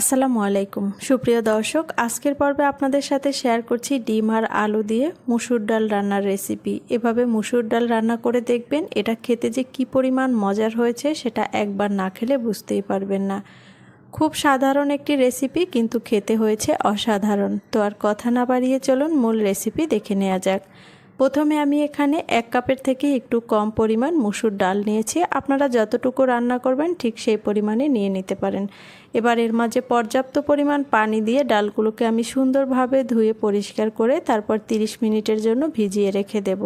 আসসালামু আলাইকুম। সুপ্রিয় দর্শক, আজকের পর্বে আপনাদের সাথে শেয়ার করছি ডিম আর আলু দিয়ে মুসুর ডাল রান্নার রেসিপি এভাবে মুসুর ডাল রান্না করে দেখবেন এটা খেতে যে কি পরিমাণ মজার হয়েছে সেটা একবার না খেলে বুঝতেই পারবেন না। খুব সাধারণ একটি রেসিপি কিন্তু খেতে হয়েছে অসাধারণ। তো আর কথা না বাড়িয়ে চলুন মূল রেসিপি দেখে নেওয়া যাক। প্রথমে আমি এখানে এক কাপের থেকে একটু কম পরিমাণ মুসুর ডাল নিয়েছি। আপনারা যতটুকু রান্না করবেন ঠিক সেই পরিমাণে নিয়ে নিতে পারেন। এবার এর মাঝে পর্যাপ্ত পরিমাণ পানি দিয়ে ডালগুলোকে আমি সুন্দরভাবে ধুয়ে পরিষ্কার করে তারপর 30 মিনিটের জন্য ভিজিয়ে রেখে দেব।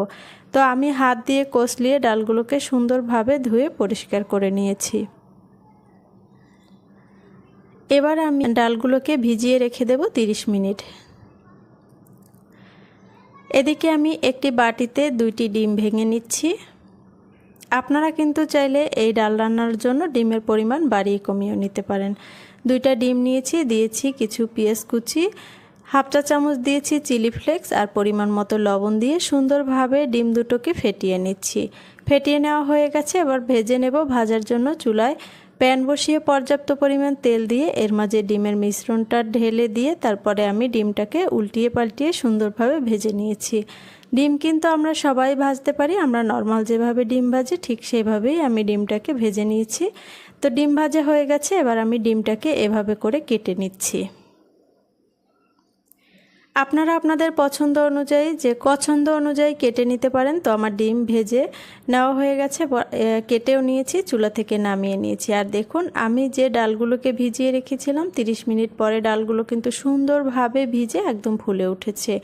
তো আমি হাত দিয়ে কষলিয়ে ডালগুলোকে সুন্দরভাবে ধুয়ে পরিষ্কার করে নিয়েছি। এবার আমি ডালগুলোকে ভিজিয়ে রেখে দেব 30 মিনিট। এদিকে আমি একটি বাটিতে দুইটি ডিম ভেঙে নিচ্ছি। আপনারা কিন্তু চাইলে এই ডাল রান্নার জন্য ডিমের পরিমাণ বাড়িয়ে কমিয়েও নিতে পারেন। দুইটা ডিম নিয়েছি, দিয়েছি কিছু পেঁয়াজ কুচি, হাফ চা চামচ দিয়েছি চিলি ফ্লেক্স আর পরিমাণ মতো লবণ দিয়ে সুন্দরভাবে ডিম দুটোকে ফেটিয়ে নিচ্ছি। ফেটিয়ে নেওয়া হয়ে গেছে, এবার ভেজে নেব ভাজার জন্য চুলায় প্যান বসিয়ে পর্যাপ্ত পরিমাণ তেল দিয়ে এর মাঝে ডিমের মিশ্রণটা ঢেলে দিয়ে তারপরে আমি ডিমটাকে উল্টিয়ে পাল্টিয়ে সুন্দরভাবে ভেজে নিয়েছি। ডিম কিন্তু আমরা সবাই ভাজতে পারি, আমরা নর্মাল যেভাবে ডিম ভাজি ঠিক সেভাবেই আমি ডিমটাকে ভেজে নিয়েছি। তো ডিম ভাজা হয়ে গেছে, এবার আমি ডিমটাকে এভাবে করে কেটে নিচ্ছি। আপনারা আপনাদের পছন্দ অনুযায়ী যে পছন্দ অনুযায়ী কেটে নিতে পারেন, তো আমার ডিম ভেজে নেওয়া হয়ে গেছে। কেটেও নিয়েছি, চুলা থেকে নামিয়ে নিয়েছি। আর দেখুন, আমি যে ডালগুলোকে ভিজিয়ে রেখেছিলাম 30 মিনিট পরে ডালগুলো কিন্তু সুন্দরভাবে ভিজে একদম ফুলে উঠেছে।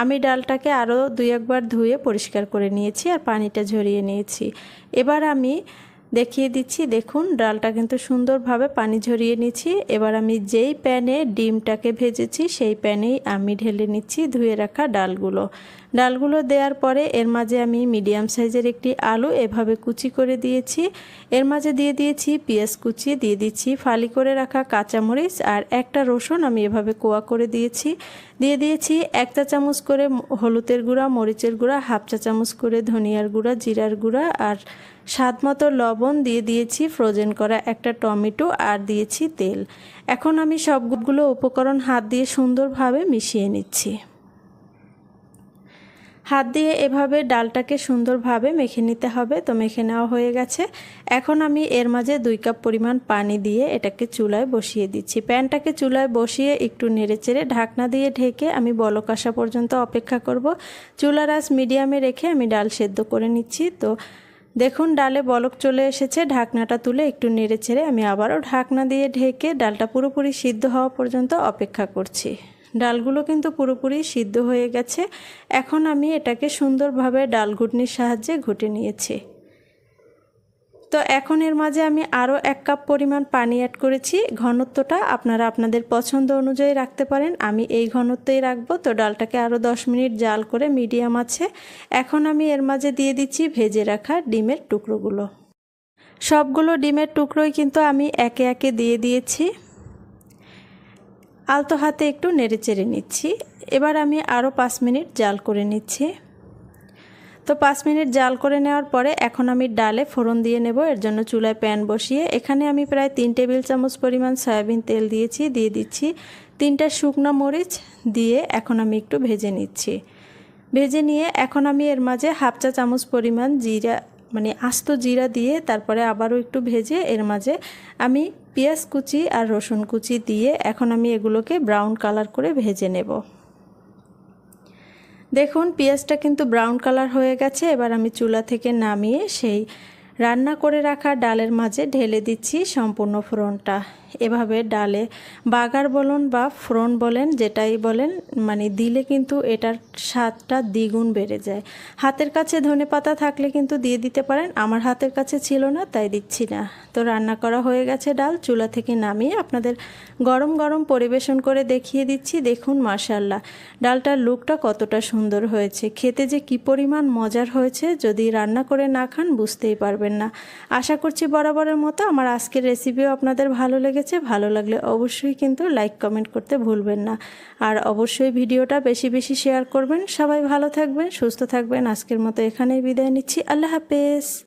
আমি ডালটাকে আরও দুই একবার ধুয়ে পরিষ্কার করে নিয়েছি আর পানিটা ঝরিয়ে নিয়েছি। এবার আমি দেখিয়ে দিচ্ছি। দেখুন, ডালটা কিন্তু সুন্দরভাবে পানি ঝরিয়ে নিচ্ছি। এবার আমি যেই প্যানে ডিমটাকে ভেজেছি, সেই প্যানেই আমি ঢেলে নিচ্ছি ধুয়ে রাখা ডালগুলো। ডালগুলো দেওয়ার পরে এর মাঝে আমি মিডিয়াম সাইজের একটি আলু এভাবে কুচি করে দিয়েছি। এর মাঝে দিয়ে দিয়েছি পেঁয়াজ কুচি, দিয়ে দিচ্ছি ফালি করে রাখা কাঁচামরিচ আর একটা রসুন আমি এভাবে কোয়া করে দিয়েছি। দিয়ে দিয়েছি এক চা চামচ করে হলুদের গুঁড়া, মরিচের গুঁড়া, হাফ চা চামচ করে ধনিয়ার গুঁড়া, জিরার গুঁড়া আর স্বাদ মতো লবণ দিয়ে দিয়েছি ফ্রোজেন করা একটা টমেটো আর দিয়েছি তেল। এখন আমি সবগুলো উপকরণ হাত দিয়ে সুন্দরভাবে মিশিয়ে নিচ্ছি। হাত দিয়ে এভাবে ডালটাকে সুন্দরভাবে মেখে নিতে হবে। তো মেখে নেওয়া হয়ে গেছে। এখন আমি এর মাঝে দুই কাপ পরিমাণ পানি দিয়ে এটাকে চুলায় বসিয়ে দিচ্ছি। প্যানটাকে চুলায় বসিয়ে একটু নেড়েচেড়ে ঢাকনা দিয়ে ঢেকে আমি বলক আসা পর্যন্ত অপেক্ষা করব। চুলার আঁচ মিডিয়ামে রেখে আমি ডাল সেদ্ধ করে নিচ্ছি। তো দেখুন, ডালে বলক চলে এসেছে। ঢাকনাটা তুলে একটু নেড়ে ছেড়ে আমি আবারও ঢাকনা দিয়ে ঢেকে ডালটা পুরোপুরি সিদ্ধ হওয়া পর্যন্ত অপেক্ষা করছি। ডালগুলো কিন্তু পুরোপুরি সিদ্ধ হয়ে গেছে। এখন আমি এটাকে সুন্দরভাবে ডাল ঘুটনির সাহায্যে ঘুটে নিয়েছি। তো এখন এর মাঝে আমি আরও এক কাপ পরিমাণ পানি অ্যাড করেছি। ঘনত্বটা আপনারা আপনাদের পছন্দ অনুযায়ী রাখতে পারেন। আমি এই ঘনত্বেই রাখব। তো ডালটাকে আরও দশ মিনিট জাল করে মিডিয়াম আছে। এখন আমি এর মাঝে দিয়ে দিচ্ছি ভেজে রাখা ডিমের টুকরোগুলো। সবগুলো ডিমের টুকরোই কিন্তু আমি একে একে দিয়ে দিয়েছি। আলতো হাতে একটু নেড়ে চেড়ে নিচ্ছি। এবার আমি আরও পাঁচ মিনিট জাল করে নিচ্ছি। তো পাঁচ মিনিট জাল করে নেওয়ার পরে এখন আমি ডালে ফোড়ন দিয়ে নেব। এর জন্য চুলায় প্যান বসিয়ে এখানে আমি প্রায় তিন টেবিল চামচ পরিমাণ সয়াবিন তেল দিয়েছি, দিয়ে দিচ্ছি তিনটা শুকনো মরিচ দিয়ে এখন আমি একটু ভেজে নিচ্ছি। ভেজে নিয়ে এখন আমি এর মাঝে হাফ চা চামচ পরিমাণ জিরা মানে আস্ত জিরা দিয়ে তারপরে আবারও একটু ভেজে এর মাঝে আমি পেঁয়াজ কুচি আর রসুন কুচি দিয়ে এখন আমি এগুলোকে ব্রাউন কালার করে ভেজে নেব। দেখুন, পেঁয়াজটা কিন্তু ব্রাউন কালার হয়ে গেছে। এবার আমি চুলা থেকে নামিয়ে সেই রান্না করে রাখা ডালের মাঝে ঢেলে দিচ্ছি সম্পূর্ণ ফোড়নটা। এভাবে ডালে বাগার বলুন বা ফোড়ন বলেন, যেটাই বলেন মানে দিলে কিন্তু এটার স্বাদটা দ্বিগুণ বেড়ে যায়। হাতের কাছে ধনে পাতা থাকলে কিন্তু দিয়ে দিতে পারেন, আমার হাতের কাছে ছিল না, তাই দিচ্ছি না। তো রান্না করা হয়ে গেছে ডাল, চুলা থেকে নামিয়ে আপনাদের গরম গরম পরিবেশন করে দেখিয়ে দিচ্ছি। দেখুন মার্শাল্লাহ ডালটার লুকটা কতটা সুন্দর হয়েছে। খেতে যে কি পরিমাণ মজার হয়েছে, যদি রান্না করে না খান, বুঝতেই পারবেন। না। আশা করছি বরাবরের মতো আমার আজকের রেসিপিও আপনাদের ভালো লেগেছে। ভালো লাগলে অবশ্যই কিন্তু লাইক কমেন্ট করতে ভুলবেন না। আর অবশ্যই ভিডিওটা বেশি বেশি শেয়ার করবেন। সবাই ভালো থাকবেন, সুস্থ থাকবেন। আজকের মতো এখানেই বিদায় নিচ্ছি। আল্লাহ হাফেজ।